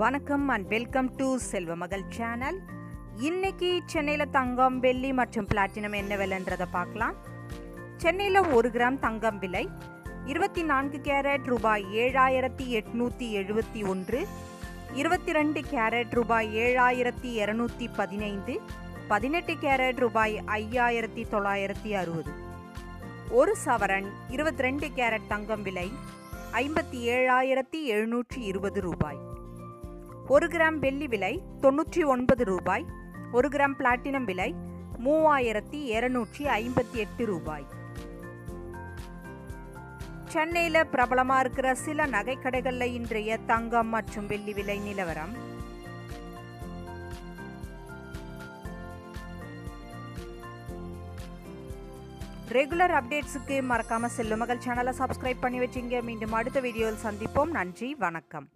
வணக்கம் and welcome to செல்வ மகள் சேனல் இன்னைக்கு சென்னையில் தங்கம் வெள்ளி மற்றும் பிளாட்டினம் என்ன விலைன்றதை பார்க்கலாம். சென்னையில் ஒரு கிராம் தங்கம் விலை இருபத்தி நான்கு கேரட் ரூபாய் ஏழாயிரத்தி எட்நூற்றி எழுபத்தி ஒன்று இருபத்தி ரெண்டு கேரட் ரூபாய் ஏழாயிரத்தி இரநூத்தி பதினைந்து பதினெட்டு கேரட் ரூபாய் ஐயாயிரத்தி தொள்ளாயிரத்தி அறுபது. ஒரு சவரன் இருபத்தி ரெண்டு கேரட் தங்கம் விலை ஐம்பத்தி ஏழாயிரத்தி எழுநூற்றி இருபது ரூபாய். ஒரு கிராம் வெள்ளி விலை தொண்ணூற்றி ஒன்பது ரூபாய். ஒரு கிராம் பிளாட்டினம் விலை மூவாயிரத்தி இருநூற்றி ஐம்பத்தி எட்டு ரூபாய். சென்னையில் பிரபலமாக இருக்கிற சில நகைக்கடைகளில் இன்றைய தங்கம் மற்றும் வெள்ளி விலை நிலவரம். ரெகுலர் அப்டேட்ஸுக்கு மறக்காம செல்லுமகள் சேனலை சப்ஸ்கிரைப் பண்ணி வச்சிங்க. மீண்டும் அடுத்த வீடியோவில் சந்திப்போம். நன்றி வணக்கம்.